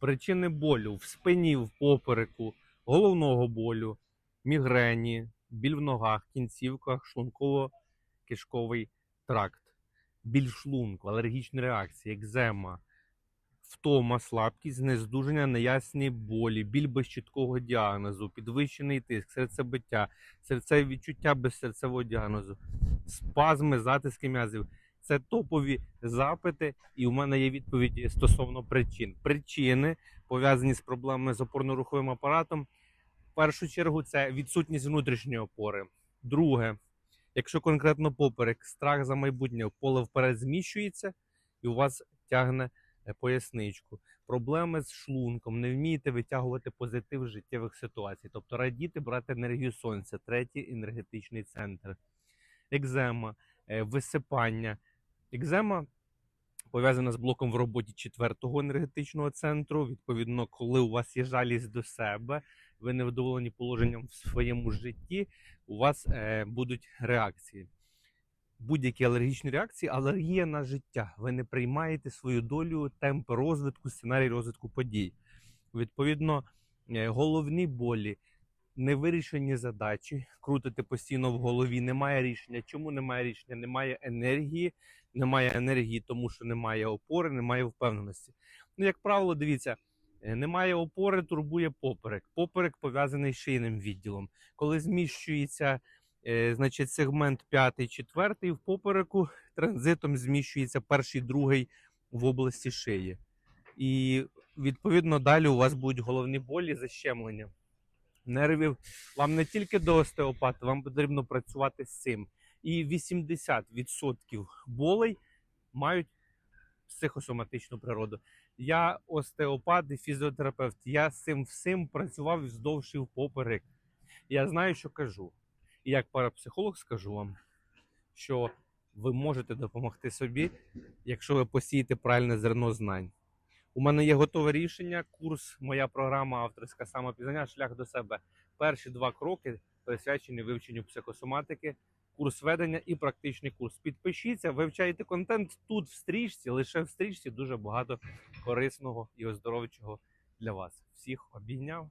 Причини болю в спині, в попереку, головного болю, мігрені, біль в ногах, кінцівках, шлунково-кишковий тракт, біль шлунку, алергічні реакції, екзема, втома, слабкість, знездуження, неясні болі, біль без чіткого діагнозу, підвищений тиск, серцебиття, серцеві відчуття без серцевого діагнозу, спазми, затиски м'язів. Це топові запити, і у мене є відповіді стосовно причин. Причини пов'язані з проблемами з опорно-руховим апаратом. В першу чергу це відсутність внутрішньої опори. Друге, якщо конкретно поперек, страх за майбутнє, поле вперед зміщується, і у вас тягне е, поясничку. Проблеми з шлунком, не вмієте витягувати позитив життєвих ситуацій, тобто радіти брати енергію сонця, третій енергетичний центр, екзема, е, висипання. Екзема пов'язана з блоком в роботі четвертого енергетичного центру. Відповідно, коли у вас є жалість до себе, ви невдоволені положенням в своєму житті, у вас е, будуть реакції. Будь-які алергічні реакції, алергія на життя. Ви не приймаєте свою долю, темп розвитку, сценарій розвитку подій. Відповідно, е, головні болі, невирішені задачі, крутите постійно в голові, немає рішення. Чому немає рішення? Немає енергії, немає енергії, тому що немає опори, немає впевненості. Ну, як правило, дивіться, е, немає опори, турбує поперек. Поперек пов'язаний з шийним відділом. Коли зміщується е, значить, сегмент п'ятий, четвертий в попереку, транзитом зміщується перший, другий в області шиї. І відповідно далі у вас будуть головні болі, защемлення нервів. Вам не тільки до остеопата, вам потрібно працювати з цим. І 80% болей мають психосоматичну природу. Я остеопат і фізіотерапевт. Я з цим всім працював вздовж і впоперек. Я знаю, що кажу. І як парапсихолог скажу вам, що ви можете допомогти собі, якщо ви посієте правильне зерно знань. У мене є готове рішення, курс, моя програма авторська самопізнання, шлях до себе. Перші два кроки присвячені вивченню психосоматики, курс ведення і практичний курс. Підпишіться, вивчайте контент тут в стрічці, лише в стрічці дуже багато корисного і оздоровчого для вас. Всіх обійняв.